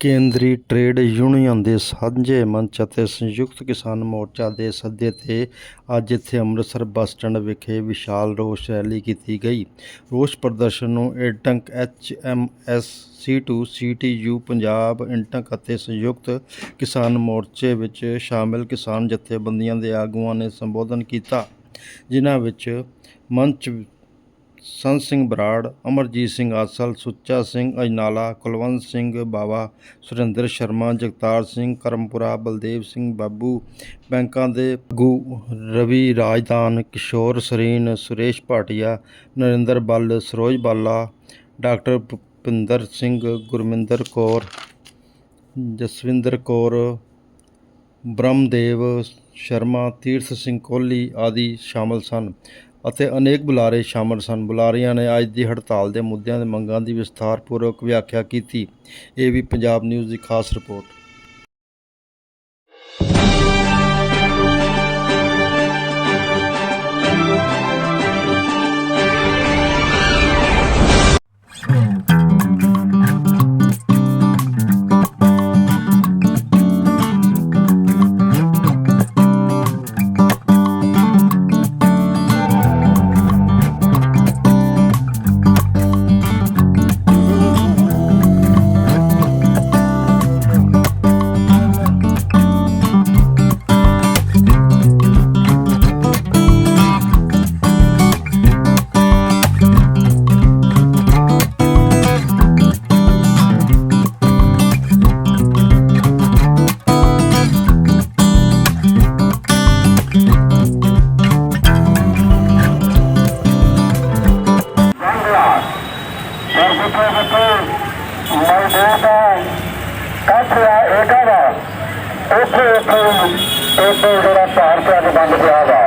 ਕੇਂਦਰੀ trade union ਦੇ ਸਾਂਝੇ ਮੰਚ ਅਤੇ ਸੰਯੁਕਤ ਕਿਸਾਨ ਮੋਰਚਾ ਦੇ ਸੱਦੇ 'ਤੇ ਅੱਜ ਇੱਥੇ ਅੰਮ੍ਰਿਤਸਰ ਬੱਸ ਸਟੈਂਡ ਵਿਖੇ ਵਿਸ਼ਾਲ ਰੋਸ ਰੈਲੀ ਕੀਤੀ ਗਈ। ਰੋਸ ਪ੍ਰਦਰਸ਼ਨ ਨੂੰ INTUC H M S CITU, C T U, Punjab INTUC ਅਤੇ ਸੰਯੁਕਤ ਕਿਸਾਨ ਮੋਰਚੇ ਵਿੱਚ ਸ਼ਾਮਿਲ ਕਿਸਾਨ ਜਥੇਬੰਦੀਆਂ ਦੇ ਆਗੂਆਂ ਨੇ ਸੰਬੋਧਨ ਕੀਤਾ। ਜਿਨ੍ਹਾਂ ਵਿੱਚ ਮੰਚ ਸੰਤ ਸਿੰਘ ਬਰਾੜ, ਅਮਰਜੀਤ ਸਿੰਘ ਆਸਲ, ਸੁੱਚਾ ਸਿੰਘ ਅਜਨਾਲਾ, ਕੁਲਵੰਤ ਸਿੰਘ ਬਾਵਾ, ਸੁਰਿੰਦਰ ਸ਼ਰਮਾ, ਜਗਤਾਰ ਸਿੰਘ ਕਰਮਪੁਰਾ, ਬਲਦੇਵ ਸਿੰਘ ਬਾਬੂ, ਬੈਂਕਾਂ ਦੇ ਗੂ ਰਵੀ ਰਾਜਦਾਨ ਕਿਸ਼ੋਰ ਸਰੀਨ, ਸੁਰੇਸ਼ ਭਾਟੀਆ, ਨਰਿੰਦਰ ਬੱਲ, ਸਰੋਜ ਬਾਲਾ, ਡਾਕਟਰ ਭੁਪਿੰਦਰ ਸਿੰਘ, ਗੁਰਮਿੰਦਰ ਕੌਰ, ਜਸਵਿੰਦਰ ਕੌਰ, ਬ੍ਰਹਮਦੇਵ ਸ਼ਰਮਾ, ਤੀਰਥ ਸਿੰਘ ਕੋਹਲੀ ਆਦਿ ਸ਼ਾਮਲ ਸਨ। ਅਤੇ ਅਨੇਕ ਬੁਲਾਰੇ ਸ਼ਾਮਲ ਸਨ। ਬੁਲਾਰਿਆਂ ਨੇ ਅੱਜ ਦੀ ਹੜਤਾਲ ਦੇ ਮੁੱਦਿਆਂ ਤੇ ਮੰਗਾਂ ਦੀ ਵਿਸਥਾਰਪੂਰਵਕ ਵਿਆਖਿਆ ਕੀਤੀ। ਇਹ ਵੀ ਪੰਜਾਬ ਨਿਊਜ਼ ਦੀ ਖਾਸ ਰਿਪੋਰਟ। ਜਿੱਥੇ ਜਿੱਥੇ ਮੌਜੂਦ ਹੈ ਕਾਠਿਆ ਏਕਾ ਦਾ ਉੱਥੇ ਉੱਥੇ ਇਹ ਜਿਹੜਾ ਭਾਰਤ ਦਾ ਬੰਦ ਪਿਆ ਹੈ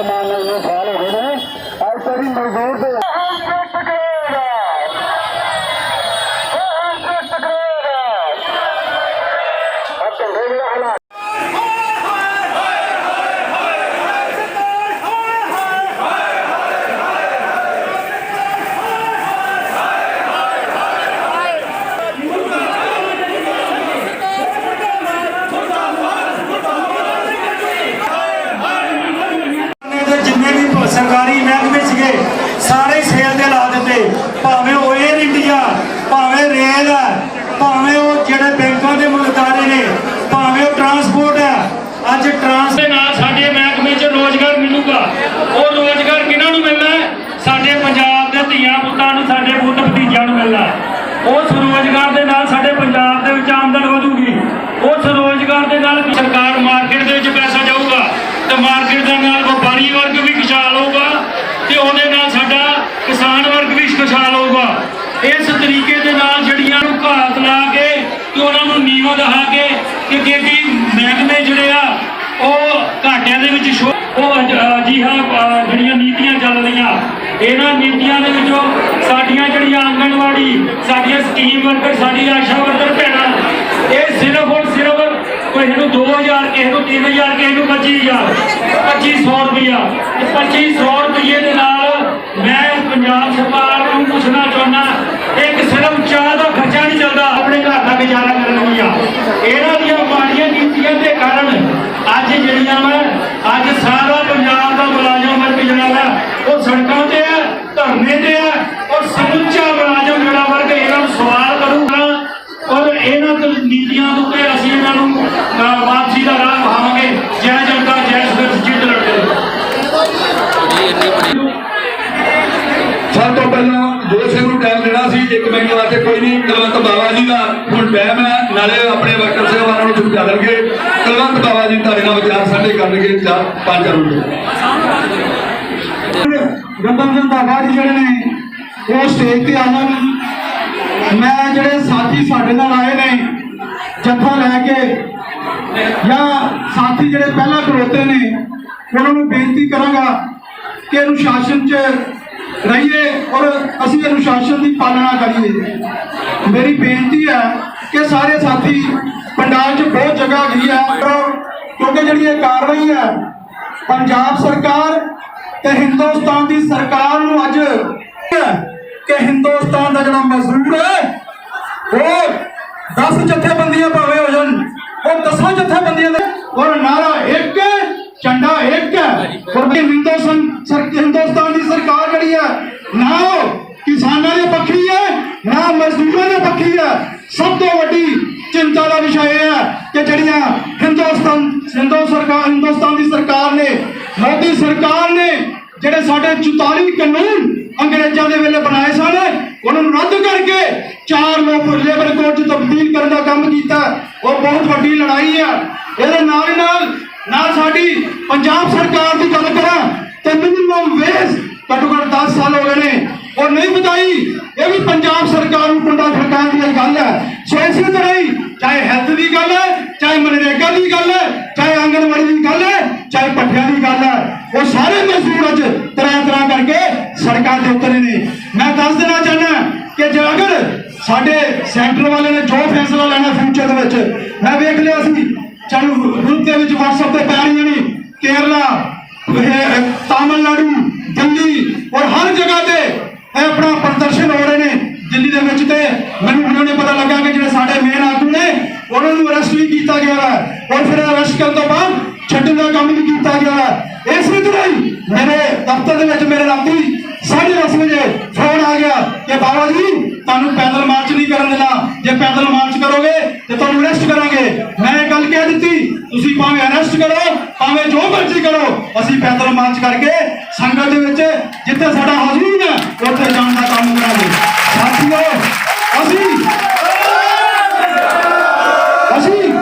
ਭਗਵੰਤ ਮਾਨ ਨੂੰ ਸਾਲ ਹੋ ਗਏ ਨੇ। ਅੱਜ ਤੱਕ ਮਜ਼ਦੂਰ ਦੇ ਹਾਲਾਤ ਦੇ ਜਿੰਨੇ ਵੀ ਪ- ਸਰਕਾਰੀ ਮਹਿਕਮੇ ਸੀਗੇ ਸਾਰੇ ਸੇਲ ਤੇ ਲਾ ਦਿੱਤੇ ਭਾਵੇਂ ਉਹ 에ਅਰ ਇੰਡੀਆ ਭਾਵੇਂ ਰੇਲ ਹੈ ਭਾਵੇਂ ਉਹ ਜਿਹੜੇ ਬੈਂਕਾਂ ਦੇ ਮੁਲਕਾਰੇ ਨੇ ਭਾਵੇਂ ਉਹ ਟਰਾਂਸਪੋਰਟ ਹੈ ਅੱਜ ਟਰਾਂਸ ਦੇ ਨਾਲ ਸਾਡੇ ਮਹਿਕਮੇ 'ਚ ਰੋਜ਼ਗਾਰ ਮਿਲੂਗਾ ਉਹ ਰੋਜ਼ਗਾਰ ਕਿਹਨਾਂ ਨੂੰ ਮਿਲਣਾ ਹੈ? ਸਾਡੇ ਪੰਜਾਬ ਦੇ ਧੀਆਂ ਪੁੱਤਾਂ ਨੂੰ ਸਾਡੇ ਪੁੱਤ ਭਤੀਜਿਆਂ ਨੂੰ ਮਿਲਣਾ ਹੈ। ਉਸ ਰੋਜ਼ਗਾਰ ਦੇ ਨਾਲ ਸਾਡੇ ਪੰਜਾਬ ਦੇ ਵਿੱਚ ਆਮਦਨ ਵਧੂਗੀ ਉਸ ਰੋਜ਼ਗਾਰ ਦੇ ਨਾਲ ਸਰਕਾਰ ਮਾਰਕੀਟ ਦੇ ਵਿੱਚ ਪੈਸਾ ਜਾਊਗਾ ਤੇ ਮਾਰਕੀਟ ਦੇ ਨਾਲ ਵਪਾਰੀ ਵਰਗ ਵੀ ਖੁਸ਼ਹਾਲ ਹੋਊਗਾ ਤੇ ਉਹਦੇ ਨਾਲ ਸਾਡਾ ਕਿਸਾਨ ਵਰਗ ਵੀ ਖੁਸ਼ਹਾਲ ਹੋਊਗਾ ਇਸ ਤਰੀਕੇ ਦੇ ਨਾਲ ਜਿਹੜੀਆਂ ਨੂੰ ਘਾਤ ਲਾ ਕੇ ਤੇ ਉਹਨਾਂ ਨੂੰ ਨੀਵਾਂ ਦਿਖਾ ਕੇ ਕਿ ਕਿਉਂਕਿ ਮਹਿਕਮੇ ਜਿਹੜੇ ਆ ਉਹ ਘਾਟਿਆਂ ਦੇ ਵਿੱਚ ਸ਼ੋ- ਉਹ ਅਜ- ਅਜਿਹਾ ਜਿਹੜੀਆਂ ਨੀਤੀਆਂ ਚੱਲ ਰਹੀਆਂ। ਇਹਨਾਂ ਨੀਤੀਆਂ ਦੇ ਵਿੱਚੋਂ ਸਾਡੀਆਂ ਜਿਹੜੀਆਂ ਆਂਗਣਵਾੜੀ, ਸਾਡੀਆਂ ਸਕੀਮ ਵਰਕਰ ਸਾਡੀ ਆਸ਼ਾ ਵਰਕਰ ਭੈਣਾਂ, ਇਹ ਸਿਰਫ ਔਰ ਸਿਰਫ ਕਿਸੇ ਨੂੰ 2000 ਕਿਸੇ ਨੂੰ 3000 ਕਿਸੇ ਨੂੰ 25000 2500 ਰੁਪਇਆ ਤੇ 2500 ਰੁਪਏ ਦੇ ਨਾਲ ਮੈਂ ਪੰਜਾਬ ਸਰਕਾਰ ਨੂੰ ਪੁੱਛਣਾ ਚਾਹੁੰਦਾ, ਇੱਕ ਸਿਰਫ ਚਾਹ ਦਾ ਖਰਚਾ ਨਹੀਂ ਚੱਲਦਾ, ਆਪਣੇ ਘਰ ਦਾ ਗੁਜ਼ਾਰਾ ਕਰਨ ਲਈ ਆ। ਇਹਨਾਂ ਦੀਆਂ ਮਾੜੀਆਂ ਨੀਤੀਆਂ ਦੇ ਕਾਰਨ ਅੱਜ ਜਿਹੜੀਆਂ ਵਾ ਅੱਜ ਸਾਰਾ ਪੰਜਾਬ ਦਾ ਮੁਲਾਜ਼ਮ ਵਰਗ ਜਿਹੜਾ ਉਹ ਸੜਕਾਂ ਤੇ ਆ, ਧਰਨੇ ਤੇ ਆ, ਔਰ ਸਮੁੱਚਾ ਮੁਲਾਜ਼ਮ ਜਿਹੜਾ ਵਰਗ ਇਹਨਾਂ ਨੂੰ ਸਵਾਲ ਕਰੂਗਾ। ਔਰ ਇਹਨਾਂ ਤੋਂ ਨੀਤੀਆਂ ਤੋਂ ਤੇ ਅਸੀਂ ਇਹਨਾਂ ਨੂੰ ਵਾਪਸੀ ਦਾ ਰਾਹ ਵਹਾਵਾਂਗੇ ਜੈ ਜਨਤਾ, ਜੈ ਸੰਘਰਸ਼ ਜਿੱਤ ਲੜਦੇ ਸਭ ਤੋਂ ਪਹਿਲਾਂ ਜੋ ਸਿੰਘ ਨੂੰ ਟਾਈਮ ਦੇਣਾ ਸੀ, ਇੱਕ ਮਿੰਟ ਵਾਸਤੇ ਕੋਈ ਨਹੀਂ, ਕੁਲਵੰਤ ਬਾਵਾ ਜੀ ਦਾ ਹੁਣ ਟਾਈਮ ਹੈ। ਨਾਲੇ ਆਪਣੇ ਵਰਕਰ ਸੇਵਾਵਾਂ ਨੂੰ ਸਮਝਾ ਦੇਣਗੇ। ਕੁਲਵੰਤ ਬਾਵਾ ਜੀ ਤੁਹਾਡੇ ਨਾਲ ਵਿਚਾਰ ਸਾਂਝੇ ਕਰਨਗੇ, ਚਾਰ ਪੰਜ ਮਿੰਟ ਗੰਦਮ ਰੰਧਾਵਾ ਜਿਹੜੇ ਨੇ, ਉਹ ਸਟੇਜ ਤੇ ਆਉਣ ਮੈਂ ਜਿਹੜੇ ਸਾਥੀ ਸਾਡੇ ਨਾਲ ਆਏ ਨੇ ਜੱਥਾ ਲੈ ਕੇ, ਜਾਂ ਸਾਥੀ ਜਿਹੜੇ ਪਹਿਲਾਂ ਖੜੋਤੇ ਨੇ, ਉਹਨਾਂ ਨੂੰ ਬੇਨਤੀ ਕਰਾਂਗਾ ਕਿ ਅਨੁਸ਼ਾਸਨ 'ਚ ਰਹੀਏ ਔਰ ਅਸੀਂ ਅਨੁਸ਼ਾਸਨ ਦੀ ਪਾਲਣਾ ਕਰੀਏ। ਮੇਰੀ ਬੇਨਤੀ ਹੈ ਕਿ ਸਾਰੇ ਸਾਥੀ ਪੰਡਾਲ 'ਚ ਬਹੁਤ ਜਗ੍ਹਾ ਗਈ ਹੈ ਕਿਉਂਕਿ ਜਿਹੜੀ ਇਹ ਕਾਰਵਾਈ ਹੈ, ਪੰਜਾਬ ਸਰਕਾਰ ਤੇ ਹਿੰਦੁਸਤਾਨ ਦੀ ਸਰਕਾਰ ਨੂੰ ਅੱਜ ਕਿ ਹਿੰਦੁਸਤਾਨ ਦਾ ਜਿਹੜਾ ਮਜ਼ਦੂਰ ਹੈ, ਉਹ ਚਾਰ ਲੋਕ ਲੇਬਰ ਕੋਡ 'ਚ ਤਬਦੀਲ ਕਰਨ ਦਾ ਕੰਮ ਕੀਤਾ। ਉਹ ਬਹੁਤ ਵੱਡੀ ਲੜਾਈ ਆ। ਇਹਦੇ ਨਾਲ ਹੀ ਨਾਲ ਨਾਲ ਸਾਡੀ ਪੰਜਾਬ ਸਰਕਾਰ ਦੀ ਗੱਲ ਕਰਾਂ, ਤੇ ਮਿਨੀਮਮ ਵੇਜ ਘੱਟੋ ਘੱਟ 10 ਸਾਲ ਹੋ ਗਏ ਨੇ। ਉਹ ਨਹੀਂ ਬਤਾਈ ਇਹ ਵੀ ਪੰਜਾਬ ਸਰਕਾਰ ਨੂੰ ਕੁੰਡਾ ਖੜਕਾਉਣ ਦੀ ਗੱਲ ਹੈ ਸੋ ਇਸੇ ਤਰ੍ਹਾਂ ਹੀ ਚਾਹੇ ਹੈਲਥ ਦੀ ਗੱਲ ਹੈ ਚਾਹੇ ਮਨਰੇਗਾ ਦੀ ਗੱਲ ਹੈ ਚਾਹੇ ਆਂਗਣਵਾੜੀ ਦੀ ਗੱਲ ਹੈ ਚਾਹੇ ਪੱਠਿਆਂ ਦੀ ਗੱਲ ਹੈ ਉਹ ਸਾਰੇ ਮਜ਼ਦੂਰ ਅੱਜ ਤਰ੍ਹਾਂ ਤਰ੍ਹਾਂ ਕਰਕੇ ਸੜਕਾਂ ਦੇ ਉਤਰੇ ਨੇ। ਮੈਂ ਦੱਸ ਦੇਣਾ ਚਾਹੁੰਦਾ ਕਿ ਜੇ ਅਗਰ ਸਾਡੇ ਸੈਂਟਰ ਵਾਲੇ ਨੇ ਜੋ ਫੈਸਲਾ ਲੈਣਾ ਫਿਊਚਰ ਦੇ ਵਿੱਚ, ਮੈਂ ਵੇਖ ਲਿਆ ਸੀ ਚਾਹੇ ਗਰੁੱਪ ਦੇ ਵਿੱਚ WhatsApp ਤੇ ਪੈ ਰਹੀਆਂ ਨੇ, ਕੇਰਲਾ ਤਾਮਿਲਨਾਡੂ, ਦਿੱਲੀ, ਔਰ ਹਰ ਜਗ੍ਹਾ ਤੇ ਇਹ ਆਪਣਾ ਪ੍ਰਦਰਸ਼ਨ ਹੋ ਰਹੇ ਨੇ ਦਿੱਲੀ ਦੇ ਵਿੱਚ ਤੇ। ਮੈਨੂੰ ਉਹਨਾਂ ਨੇ ਪਤਾ ਲੱਗਾ ਕਿ ਜਿਹੜੇ ਸਾਡੇ ਮੇਨ ਆਗੂ ਨੇ, ਉਹਨਾਂ ਨੂੰ ਅਰੈਸਟ ਵੀ ਕੀਤਾ ਗਿਆ ਹੈ। ਔਰ ਫਿਰ ਅਰੈਸਟ ਕਰਨ ਤੋਂ ਬਾਅਦ ਛੱਡਣ ਦਾ ਕੰਮ ਵੀ ਕੀਤਾ ਗਿਆ ਹੈ। ਇਸੇ ਤਰ੍ਹਾਂ ਹੀ ਮੇਰੇ ਦਫ਼ਤਰ ਦੇ ਵਿੱਚ ਮੇਰੇ ਰਾਤੀ ਸਾਢੇ ਦਸ ਵਜੇ ਫੋਨ ਬਾਬਾ ਜੀ, ਤੁਹਾਨੂੰ ਪੈਦਲ ਮਾਰਚ ਨਹੀਂ ਕਰਨ ਦੇਣਾ। ਜੇ ਪੈਦਲ ਮਾਰਚ ਕਰੋਗੇ, ਤੇ ਤੁਹਾਨੂੰ ਅਰੈਸਟ ਕਰਾਂਗੇ। ਮੈਂ ਇਹ ਗੱਲ ਕਹਿ ਦਿੱਤੀ, ਤੁਸੀਂ ਭਾਵੇਂ ਅਰੈਸਟ ਕਰੋ, ਭਾਵੇਂ ਜੋ ਮਰਜ਼ੀ ਕਰੋ, ਅਸੀਂ ਪੈਦਲ ਮਾਰਚ ਕਰਕੇ ਸੰਗਤ ਦੇ ਵਿੱਚ ਜਿੱਥੇ ਸਾਡਾ ਹਜ਼ੂਰ ਹੈ, ਉੱਥੇ ਜਾਣ ਦਾ ਕੰਮ ਕਰਾਂਗੇ। ਸਾਥੀਓ, ਅਸੀਂ ਅਸੀਂ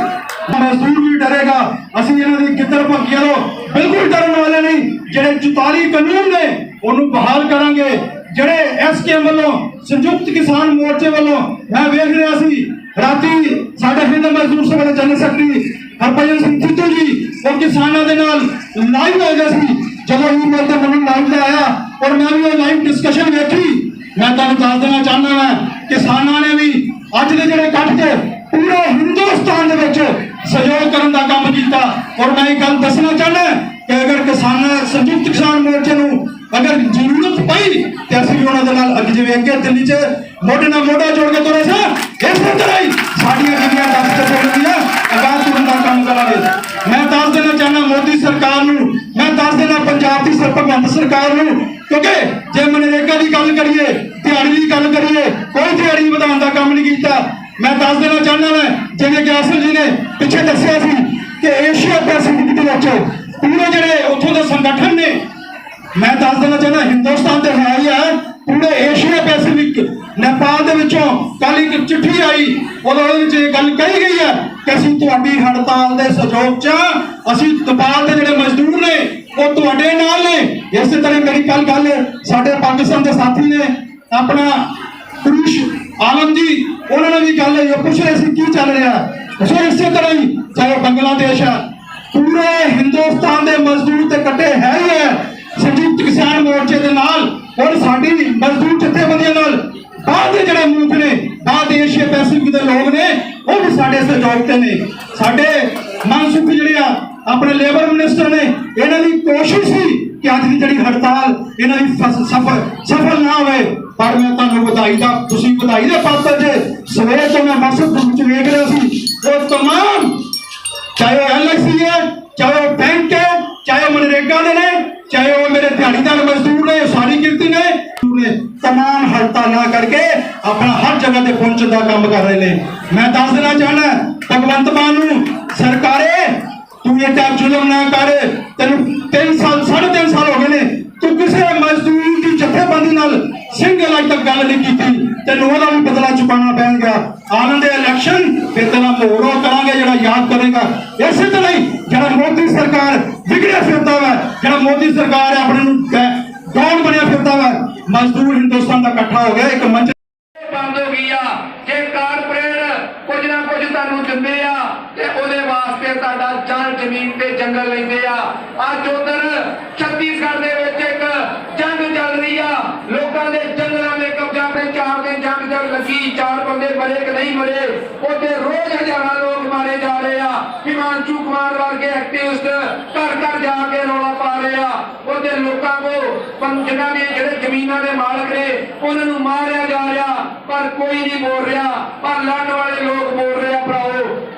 ਮਜ਼ਦੂਰ ਵੀ ਡਰੇਗਾ। ਅਸੀਂ ਇਹਨਾਂ ਦੀ ਕਿੱਧਰ ਭੰਕੀਆਂ ਤੋਂ ਬਿਲਕੁਲ ਡਰਨ ਵਾਲੇ ਨਹੀਂ। ਜਿਹੜੇ 44 ਕਾਨੂੰਨ ਨੇ, ਉਹਨੂੰ ਬਹਾਲ ਕਰਾਂਗੇ। ਜਿਹੜੇ ਐਸਕੇਐਮ ਵੱਲੋਂ ਸੰਯੁਕਤ ਕਿਸਾਨ ਮੋਰਚੇ ਵੱਲੋਂ ਮੈਂ ਵੇਖ ਰਿਹਾ ਸੀ, ਰਾਤੀ ਸਾਡੇ ਹਿੰਦ ਮਜ਼ਦੂਰ ਸਭਾ ਦੇ ਜਨਰਲ ਸੈਕਟਰੀ ਹਰਭਜਨ ਸਿੰਘ ਸਿੱਧੂ ਜੀ, ਉਹ ਕਿਸਾਨਾਂ ਦੇ ਨਾਲ ਲਾਈਵ ਹੋ ਗਿਆ ਸੀ। ਜਦੋਂ ਈਮੇਲ ਤੇ ਮੈਨੂੰ ਲਾਈਵ ਤੇ ਆਇਆ ਔਰ ਮੈਂ ਵੀ ਉਹ ਲਾਈਵ ਡਿਸਕਸ਼ਨ ਵੇਖੀ, ਮੈਂ ਤੁਹਾਨੂੰ ਦੱਸ ਦੇਣਾ ਚਾਹੁੰਦਾ ਹਾਂ ਕਿਸਾਨਾਂ ਨੇ ਵੀ ਅੱਜ ਦੇ ਜਿਹੜੇ ਇਕੱਠ 'ਚ ਪੂਰੇ ਹਿੰਦੁਸਤਾਨ ਦੇ ਵਿੱਚ ਸਹਿਯੋਗ ਕਰਨ ਦਾ ਕੰਮ ਕੀਤਾ। ਔਰ ਮੈਂ ਇਹ ਗੱਲ ਦੱਸਣਾ ਚਾਹੁੰਦਾ ਕਿ ਅਗਰ ਕਿਸਾਨ, ਸੰਯੁਕਤ ਕਿਸਾਨ ਮੋਰਚੇ ਨੂੰ ਅਗਰ ਜ਼ਰੂਰਤ ਪਈ ਉਹਨਾਂ ਦੇ ਨਾਲ ਅੱਗੇ ਜਿਵੇਂ ਅੱਗੇ ਦਿੱਲੀ 'ਚ ਮੋਢੇ ਨਾਲ ਮੋਢਾ ਜੋੜ ਕੇ ਤੁਰੇ ਸਾਂ, ਇਸੇ ਤਰ੍ਹਾਂ ਹੀ ਸਾਡੀਆਂ ਜਿਹੜੀਆਂ ਦਫ਼ਤਰ ਜੋੜਦੀਆਂ ਅਗਾਂਹ ਤੁਰਨ ਦਾ ਕੰਮ ਕਰਾਂਗੇ। ਮੈਂ ਦੱਸ ਦੇਣਾ ਚਾਹੁੰਦਾ ਮੋਦੀ ਸਰਕਾਰ ਨੂੰ, ਮੈਂ ਦੱਸ ਦੇਣਾ ਪੰਜਾਬ ਦੀ ਸਰ ਸਰਕਾਰ ਨੂੰ, ਕਿਉਂਕਿ ਜੇ ਮਨਰੇਗਾ ਦੀ ਗੱਲ ਕਰੀਏ, ਦਿਹਾੜੀ ਦੀ ਗੱਲ ਕਰੀਏ, ਕੋਈ ਦਿਹਾੜੀ ਵਧਾਉਣ ਦਾ ਕੰਮ ਨਹੀਂ ਕੀਤਾ। ਮੈਂ ਦੱਸ ਦੇਣਾ ਚਾਹੁੰਦਾ ਮੈਂ, ਜਿਵੇਂ ਕਿ ਅਸਲ ਜੀ ਨੇ ਪਿੱਛੇ ਦੱਸਿਆ ਸੀ ਕਿ ਏਸ਼ੀਆ ਪੈਸੀਫਿਕ ਦੇ ਵਿੱਚ ਪੂਰੇ ਜਿਹੜੇ ਉੱਥੋਂ ਦੇ ਸੰਗਠਨ ਨੇ, ਮੈਂ ਦੱਸ ਦੇਣਾ ਚਾਹੁੰਦਾ ਹਿੰਦੁਸਤਾਨ ਕੱਲ ਇੱਕ ਚਿੱਠੀ ਆਈ, ਉਹਦੇ ਵਿੱਚ ਇਹ ਗੱਲ ਕਹੀ ਗਈ ਹੈ ਕਿ ਅਸੀਂ ਤੁਹਾਡੀ ਹੜਤਾਲ ਦੇ ਸਹਿਯੋਗ 'ਚ ਅਸੀਂ ਨੇਪਾਲ ਦੇ ਜਿਹੜੇ ਮਜ਼ਦੂਰ ਨੇ, ਉਹ ਤੁਹਾਡੇ ਨਾਲ ਨੇ। ਇਸੇ ਤਰ੍ਹਾਂ ਮੇਰੀ ਕੱਲ ਗੱਲ ਸਾਡੇ ਪਾਕਿਸਤਾਨ ਦੇ ਸਾਥੀ ਨੇ, ਆਪਣਾ ਪੁਰਸ਼ ਆਲਮ ਜੀ, ਉਹਨਾਂ ਨੇ ਵੀ ਗੱਲ ਇਹ ਪੁੱਛ ਰਹੇ ਸੀ, ਕੀ ਚੱਲ ਰਿਹਾ? ਸੋ ਇਸੇ ਤਰ੍ਹਾਂ ਹੀ ਚਾਹੇ ਬੰਗਲਾਦੇਸ਼ ਹੈ ਪੂਰੇ ਹਿੰਦੁਸਤਾਨ ਦੇ ਮਜ਼ਦੂਰ ਤੇ ਕੱਟੇ ਹੈ ਹੀ ਹੈ ਸੰਯੁਕਤ ਕਿਸਾਨ ਮੋਰਚੇ ਦੇ ਨਾਲ, ਔਰ ਸਾਡੀ ਮਜ਼ਦੂਰ ਜਥੇਬੰਦੀਆਂ ਨਾਲ ਬਾਹਰ ਦੇ ਜਿਹੜੇ ਮੁਲਕ ਨੇ ਬਾਹਰ ਦੇ ਏਸ਼ੀਆ ਪੈਸੀਫਿਕ ਦੇ ਲੋਕ ਨੇ ਉਹ ਵੀ ਸਾਡੇ ਸਹਿਯੋਗ ਤੇ ਨੇ ਸਾਡੇ ਮਨਸੁਖ ਜਿਹੜੇ ਆ ਆਪਣੇ ਲੇਬਰ ਮਿਨਿਸਟਰ ਨੇ ਇਹਨਾਂ ਦੀ ਕੋਸ਼ਿਸ਼ ਸੀ ਕਿ ਅੱਜ ਦੀ ਜਿਹੜੀ ਹੜਤਾਲ ਇਹਨਾਂ ਦੀ ਫਸ- ਸਫਲ ਸਫਲ ਨਾ ਹੋਵੇ ਪਰ ਮੈਂ ਤੁਹਾਨੂੰ ਵਧਾਈ ਦਾ ਤੁਸੀਂ ਵਧਾਈ ਦੇ ਪਾਤਰ ਜੇ ਸਵੇਰ ਤੋਂ ਮੈਂ ਮਕਸਦ ਦੇ ਵਿੱਚ ਵੇਖ ਰਿਹਾ ਸੀ ਉਹ तमाम ਚਾਹੇ ਉਹ ਐਲਆਈਸੀ ਹੈ ਚਾਹੇ ਉਹ ਬੈਂਕ ਹੈ ਚਾਹੇ ਉਹ ਮਨਰੇਗਾ ਦੇ ਨੇ ਚਾਹੇ ਉਹ ਮੇਰੇ ਦਿਹਾੜੀਦਾਰ ਕਰਕੇ ਆਪਣਾ ਹਰ ਜਗ੍ਹਾ ਤੇ ਪਹੁੰਚਣ ਦਾ ਕੰਮ ਕਰ ਰਹੇ ਨੇ। ਮੈਂ ਦੱਸ ਦੇਣਾ ਚਾਹਣਾ ਭਗਵੰਤ ਮਾਨ ਨੂੰ ਸਰਕਾਰੇ, ਤੂੰ ਇਹ ਤਾਂ ਜ਼ੁਲਮ ਨਾ ਕਰ, ਤੈਨੂੰ 3 ਸਾਲ 3.5 ਸਾਲ ਹੋ ਗਏ ਨੇ। ਤੂੰ ਕਿਸੇ ਮਜ਼ਦੂਰ ਦੀ ਜਥੇਬੰਦੀ ਨਾਲ ਸਿੰਗਲ ਅਜ ਤੱਕ ਗੱਲ ਨਹੀਂ ਕੀਤੀ। ਤੈਨੂੰ ਉਹਦਾ ਵੀ ਬਦਲਾ ਚੁਕਾਉਣਾ ਪੈਣਗਾ ਆਨੰਦ ਦੇ ਇਲੈਕਸ਼ਨ ਫਿਰ ਤੇਰਾ ਮੋੜੋ ਕਰਾਂਗੇ ਜਿਹੜਾ ਯਾਦ ਕਰੇਗਾ। ਇਸੇ ਤਰ੍ਹਾਂ ਹੀ ਜਿਹੜਾ ਮੋਦੀ ਸਰਕਾਰ ਵਿਗੜਿਆ ਫਿਰਦਾ ਵਾ, ਜਿਹੜਾ ਮੋਦੀ ਸਰਕਾਰ ਹੈ ਆਪਣੇ ਨੂੰ ਡਾਊਨ ਬਣਿਆ ਫਿਰਦਾ ਵਾ ਮਜ਼ਦੂਰ ਹਿੰਦੁਸਤਾਨ ਦਾ ਇਕੱਠਾ ਹੋ ਗਿਆ, ਇੱਕ ਮੰਚ ਬੰਦ ਹੋ ਗਈ ਆ। ਜੇ ਕਾਰਪੋਰੇਟ ਕੁਝ ਨਾ ਕੁਝ ਤੁਹਾਨੂੰ ਦਿੰਦੇ ਆ, ਤੇ ਉਹਦੇ ਵਾਸਤੇ ਤੁਹਾਡਾ ਜਲ ਜ਼ਮੀਨ ਤੇ ਜੰਗਲ ਲੈਂਦੇ ਆ। ਅੱਜ ਉਧਰ ਛੱਤੀਸਗੜ੍ਹ ਦੇ ਵਿੱਚ ਇੱਕ ਜੰਗ ਚੱਲ ਰਹੀ ਆ। ਲੋਕਾਂ ਦੇ ਜੰਗਲਾਂ ਦੇ ਕਬਜ਼ਾ ਤੇ ਚਾਰ ਦਿਨ ਜੰਗ ਚੱਲ ਲੱਗੀ। ਚਾਰ ਬੰਦੇ ਮਰੇ ਕਿ ਨਹੀਂ ਮਰੇ? ਉੱਥੇ ਰੋਜ਼ ਹਜ਼ਾਰਾਂ ਲੋਕ ਮਾਰੇ ਜਾ ਰਹੇ ਆ। ਹਿਮਾਂਸ਼ੂ ਕੁਮਾਰ ਵਰਗੇ ਐਕਟਿਵਿਸਟ ਜਾ ਕੇ ਰੌਲਾ ਪਾ ਰਹੇ। ਆ ਉਹਦੇ ਲੋਕਾਂ ਕੋ ਪੰਜਨਾਂ ਦੇ ਜਿਹੜੇ ਜ਼ਮੀਨਾਂ ਦੇ ਮਾਲਕ ਨੇ, ਉਹਨਾਂ ਨੂੰ ਮਾਰਿਆ ਜਾ ਰਿਹਾ। ਪਰ ਕੋਈ ਨਹੀਂ ਬੋਲ ਰਿਹਾ। ਪਰ ਲੜਨ ਵਾਲੇ ਲੋਕ ਬੋਲ ਰਹੇ ਆ ਭਰਾਓ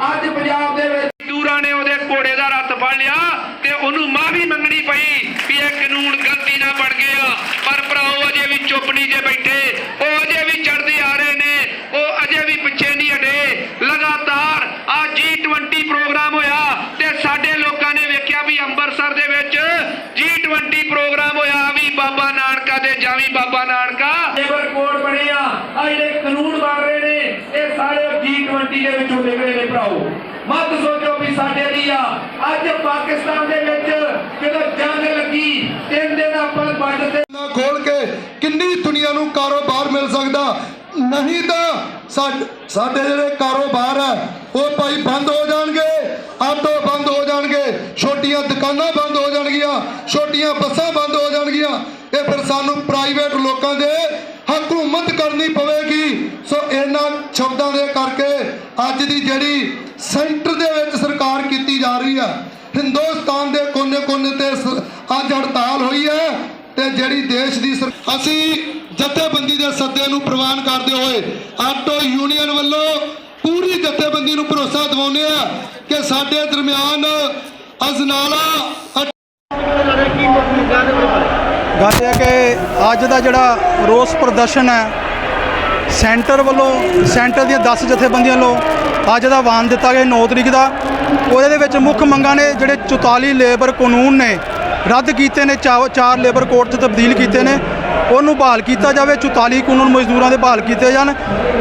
ਅੱਜ ਪੰਜਾਬ ਦੇ ਵਿੱਚ ਦੂਰਾਂ ਨੇ ਉਹਦੇ ਘੋੜੇ ਦਾ ਰੱਥ ਫੜ ਲਿਆ ਤੇ ਉਹਨੂੰ ਮਾਫੀ ਮੰਗਣੀ ਪਈ ਵੀ ਇਹ ਕਾਨੂੰਨ ਗਲਤੀ ਨਾਲ ਬਣ ਗਿਆ ਪਰ ਭਰਾਓ ਅਜੇ ਵੀ ਚੁੱਪ ਨਹੀਂ ਜੇ ਬੈਠੇ। ਉਹ ਅਜੇ ਵੀ ਚੜਦੇ ਆ ਰਹੇ ਨੇ ਉਹ ਅਜੇ ਵੀ ਪਿੱਛੇ ਨਹੀਂ ਹਟੇ ਲਗਾਤਾਰ ਆ G20 ਪ੍ਰੋਗਰਾਮ ਹੋਇਆ ਤੇ ਸਾਡੇ ਲੋਕਾਂ ਨੇ ਵੇਖਿਆ ਵੀ ਅੰਮ੍ਰਿਤਸਰ ਦੇ ਵਿੱਚ G20 ਪ੍ਰੋਗਰਾਮ ਹੋਇਆ ਵੀ ਬਾਬਾ ਨਾਨਕਾ ਦੇ ਜਾਵੀ ਬਾਬਾ ਨਾਨਕਾ। ਲੇਬਰ ਕੋਡ ਬਣਿਆ ਆ ਜਿਹੜੇ ਕਾਨੂੰਨ ਬਣ ਰਹੇ ਨੇ ਇਹ ਸਾਰੇ G20 ਦੇ ਵਿੱਚੋਂ ਨਿਕਲੇ ਨੇ ਭਰਾਓ। ਮਤ ਸੋਚੋ ਵੀ ਸਾਡੇ ਲਈ ਆ। ਅੱਜ ਪਾਕਿਸਤਾਨ ਦੇ ਵਿੱਚ ਜਦੋਂ ਜੰਗ ਲੱਗੀ ਤਿੰਨ ਦਿਨ ਆਪਾਂ ਬਾਰਡਰ ਤੇ ਨਾ ਖੋਲ ਕੇ ਕਿੰਨੀ ਦੁਨੀਆ ਨੂੰ ਕਾਰੋਬਾਰ ਮਿਲ ਸਕਦਾ? ਨਹੀਂ ਤਾਂ ਸਾਡ- ਸਾਡੇ ਜਿਹੜੇ ਕਾਰੋਬਾਰ ਹੈ ਉਹ ਭਾਈ ਬੰਦ ਹੋ ਜਾਣਗੇ ਆਟੋ ਬੰਦ ਹੋ ਜਾਣਗੇ ਛੋਟੀਆਂ ਦੁਕਾਨਾਂ ਬੰਦ ਹੋ ਛੋਟੀਆਂ ਬੱਸਾਂ ਬੰਦ ਹੋ ਜਾਣਗੀਆਂ। ਇਹ ਫਿਰ ਸਾਨੂੰ ਪ੍ਰਾਈਵੇਟ ਲੋਕਾਂ ਦੇ ਹਕੂਮਤ ਕਰਨੀ ਪਵੇਗੀ। ਸੋ ਇਹਨਾਂ ਸ਼ਬਦਾਂ ਦੇ ਕਰਕੇ ਅੱਜ ਦੀ ਜਿਹੜੀ ਸੈਂਟਰ ਦੇ ਵਿੱਚ ਸਰਕਾਰ ਕੀਤੀ ਜਾ ਰਹੀ ਹੈ ਹਿੰਦੁਸਤਾਨ ਦੇ ਕੋਨੇ-ਕੋਨੇ ਤੇ ਅੱਜ ਹੜਤਾਲ ਹੋਈ ਹੈ ਤੇ ਜਿਹੜੀ ਦੇਸ਼ ਦੀ ਸਰ- ਅਸੀਂ ਜਥੇਬੰਦੀ ਦੇ ਸੱਦੇ ਨੂੰ ਪ੍ਰਵਾਨ ਕਰਦੇ ਹੋਏ ਆਟੋ ਯੂਨੀਅਨ ਵੱਲੋਂ ਪੂਰੀ ਜਥੇਬੰਦੀ ਨੂੰ ਭਰੋਸਾ ਦਿਵਾਉਂਦੇ ਆ ਕਿ ਸਾਡੇ ਦਰਮਿਆਨ ਅਜਨਾਲਾ ਗੱਲ ਇਹ ਹੈ ਕਿ ਅੱਜ ਦਾ ਜਿਹੜਾ ਰੋਸ ਪ੍ਰਦਰਸ਼ਨ ਹੈ, ਸੈਂਟਰ ਵੱਲੋਂ, ਸੈਂਟਰ ਦੀਆਂ 10 ਜਥੇਬੰਦੀਆਂ ਵੱਲੋਂ ਅੱਜ ਦਾ ਵਾਨ ਦਿੱਤਾ ਗਿਆ 9 ਤਰੀਕ ਦਾ। ਉਹਦੇ ਦੇ ਵਿੱਚ ਮੁੱਖ ਮੰਗਾਂ ਨੇ ਜਿਹੜੇ 44 ਲੇਬਰ ਕਾਨੂੰਨ ਨੇ, ਰੱਦ ਕੀਤੇ ਨੇ ਚਾ- ਚਾਰ ਲੇਬਰ ਕੋਡ 'ਚ ਤਬਦੀਲ ਕੀਤੇ ਨੇ। ਉਹਨੂੰ ਬਹਾਲ ਕੀਤਾ ਜਾਵੇ 44 ਕਾਨੂੰਨ ਮਜ਼ਦੂਰਾਂ ਦੇ ਬਹਾਲ ਕੀਤੇ ਜਾਣ।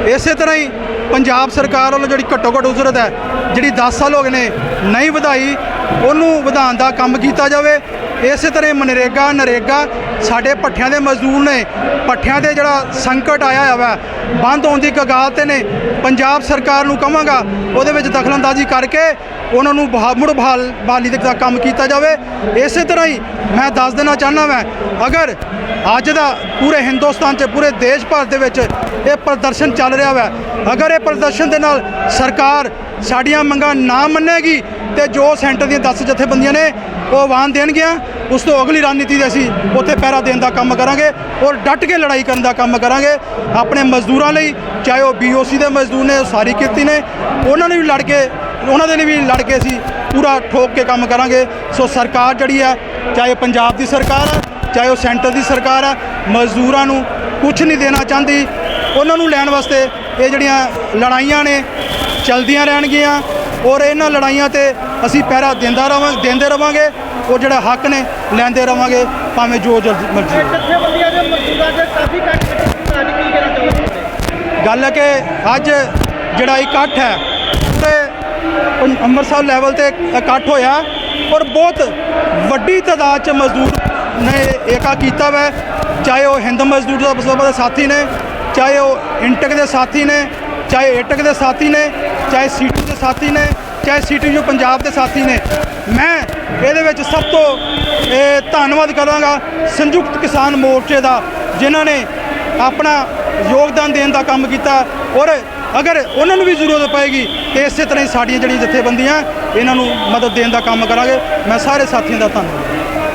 ਇਸੇ ਤਰ੍ਹਾਂ ਹੀ ਪੰਜਾਬ ਸਰਕਾਰ ਵੱਲੋਂ ਜਿਹੜੀ ਘੱਟੋ ਘੱਟ ਉਜਰਤ ਹੈ, ਜਿਹੜੀ 10 ਸਾਲ ਹੋ ਗਏ ਨੇ, ਨਹੀਂ ਵਧਾਈ, ਉਹਨੂੰ ਵਧਾਉਣ ਦਾ ਕੰਮ ਕੀਤਾ ਜਾਵੇ। ਇਸੇ ਤਰ੍ਹਾਂ ਹੀ ਮਨਰੇਗਾ, ਨਰੇਗਾ ਸਾਡੇ ਪੱਠਿਆਂ ਦੇ ਮਜ਼ਦੂਰ ਨੇ ਪੱਠਿਆਂ ਦੇ ਜਿਹੜਾ ਸੰਕਟ ਆਇਆ ਹੋਇਆ ਵਾ, ਬੰਦ ਹੋਣ ਦੀ ਕਗਾਰ ਤੇ ਨੇ, ਪੰਜਾਬ ਸਰਕਾਰ ਨੂੰ ਕਹਾਂਗਾ, ਉਹਦੇ ਵਿੱਚ ਦਖਲਅੰਦਾਜ਼ੀ ਕਰਕੇ ਉਹਨਾਂ ਨੂੰ ਬਹਾ- ਮੁੜ ਬਹਾਲ, ਬਹਾਲੀ ਦਾ ਕੰਮ ਕੀਤਾ ਜਾਵੇ। ਇਸੇ ਤਰ੍ਹਾਂ ਹੀ ਮੈਂ ਦੱਸ ਦੇਣਾ ਚਾਹੁੰਦਾ ਮੈਂ ਅਗਰ ਅੱਜ ਦਾ ਪੂਰੇ ਹਿੰਦੁਸਤਾਨ 'ਚ, ਪੂਰੇ ਦੇਸ਼ ਭਰ ਦੇ ਵਿੱਚ ਇਹ ਪ੍ਰਦਰਸ਼ਨ ਚੱਲ ਰਿਹਾ ਵਾ। ਅਗਰ ਇਹ ਪ੍ਰਦਰਸ਼ਨ ਦੇ ਨਾਲ ਸਰਕਾਰ ਸਾਡੀਆਂ ਮੰਗਾਂ ਨਾ ਮੰਨੇਗੀ ਤੇ ਜੋ ਸੈਂਟਰ ਦੀਆਂ 10 ਜਥੇਬੰਦੀਆਂ ਨੇ ਉਹ ਆਵਾਨ ਦੇਣਗੀਆਂ, ਉਸ ਤੋਂ ਅਗਲੀ ਰਣਨੀਤੀ ਦੇ ਅਸੀਂ ਉੱਥੇ ਪੈਰਾ ਦੇਣ ਦਾ ਕੰਮ ਕਰਾਂਗੇ ਔਰ ਡਟ ਕੇ ਲੜਾਈ ਕਰਨ ਦਾ ਕੰਮ ਕਰਾਂਗੇ। ਆਪਣੇ ਮਜ਼ਦੂਰਾਂ ਲਈ, ਚਾਹੇ ਉਹ ਬੀਓਸੀ ਦੇ ਮਜ਼ਦੂਰ ਨੇ, ਉਹ ਸਾਰੀ ਕਿਰਤੀ ਨੇ, ਉਹਨਾਂ ਨੇ ਵੀ ਲੜ ਕੇ, ਉਹਨਾਂ ਦੇ ਲਈ ਵੀ ਲੜ ਕੇ ਅਸੀਂ ਪੂਰਾ ਠੋਕ ਕੇ ਕੰਮ ਕਰਾਂਗੇ। ਸੋ ਸਰਕਾਰ ਜਿਹੜੀ ਹੈ, ਚਾਹੇ ਪੰਜਾਬ ਦੀ ਸਰਕਾਰ ਹੈ, ਚਾਹੇ ਉਹ ਸੈਂਟਰ ਦੀ ਸਰਕਾਰ ਹੈ, ਮਜ਼ਦੂਰਾਂ ਨੂੰ ਕੁਝ ਨਹੀਂ ਦੇਣਾ ਚਾਹੁੰਦੀ। ਉਹਨਾਂ ਨੂੰ ਲੈਣ ਵਾਸਤੇ ਇਹ ਜਿਹੜੀਆਂ ਲੜਾਈਆਂ ਨੇ, ਚਲਦੀਆਂ ਰਹਿਣਗੀਆਂ ਔਰ ਇਹਨਾਂ ਲੜਾਈਆਂ ਤੇ ਅਸੀਂ ਪਹਿਰਾ ਦਿੰਦਾ ਰਵਾਂਗੇ ਦਿੰਦੇ ਰਵਾਂਗੇ ਉਹ ਜਿਹੜਾ ਹੱਕ ਨੇ ਲੈਂਦੇ ਰਵਾਂਗੇ, ਭਾਵੇਂ ਜੋ ਜਲਦੀ ਮਰਜ਼ੀ ਜਥੇਬੰਦੀਆਂ ਦੇ ਮਜ਼ਦੂਰਾਂ ਦੇ ਕਾਫੀ ਕੱਟ ਅੱਜ ਕੀ ਕਹਿਣਾ ਚਾਹੁੰਦੇ ਗੱਲ ਹੈ ਕਿ ਅੱਜ ਜਿਹੜਾ ਇਕੱਠ ਹੈ, ਤੇ ਅੰਮ੍ਰਿਤਸਰ ਲੈਵਲ ਤੇ ਇਕੱਠ ਹੋਇਆ ਔਰ ਬਹੁਤ ਵੱਡੀ ਤਾਦਾਦ ਚ ਮਜ਼ਦੂਰ ਨੇ ਏਕਾ ਕੀਤਾ ਵੈ, ਚਾਹੇ ਉਹ ਹਿੰਦ ਮਜ਼ਦੂਰ ਦਾ ਦੇ ਸਾਥੀ ਨੇ ਚਾਹੇ ਉਹ ਇੰਟਕ ਦੇ ਸਾਥੀ ਨੇ, ਚਾਹੇ ਏਟਕ ਦੇ ਸਾਥੀ ਨੇ, ਚਾਹੇ ਸੀਟੂ ਦੇ ਸਾਥੀ ਨੇ, ਚਾਹੇ ਸੀਟੀਯੂ ਪੰਜਾਬ ਦੇ ਸਾਥੀ ਨੇ, ਮੈਂ ਇਹਦੇ ਵਿੱਚ ਸਭ ਤੋਂ, ਇਹ ਧੰਨਵਾਦ ਕਰਾਂਗਾ ਸੰਯੁਕਤ ਕਿਸਾਨ ਮੋਰਚੇ ਦਾ, ਜਿਨ੍ਹਾਂ ਨੇ ਆਪਣਾ ਯੋਗਦਾਨ ਦੇਣ ਦਾ ਕੰਮ ਕੀਤਾ। ਔਰ ਅਗਰ ਉਹਨਾਂ ਨੂੰ ਵੀ ਜ਼ਰੂਰਤ ਪਏਗੀ, ਤੇ ਇਸੇ ਤਰ੍ਹਾਂ ਹੀ ਸਾਡੀਆਂ ਜਿਹੜੀਆਂ ਜਥੇਬੰਦੀਆਂ, ਇਹਨਾਂ ਨੂੰ ਮਦਦ ਦੇਣ ਦਾ ਕੰਮ ਕਰਾਂਗੇ। ਮੈਂ ਸਾਰੇ ਸਾਥੀਆਂ ਦਾ ਧੰਨਵਾਦ।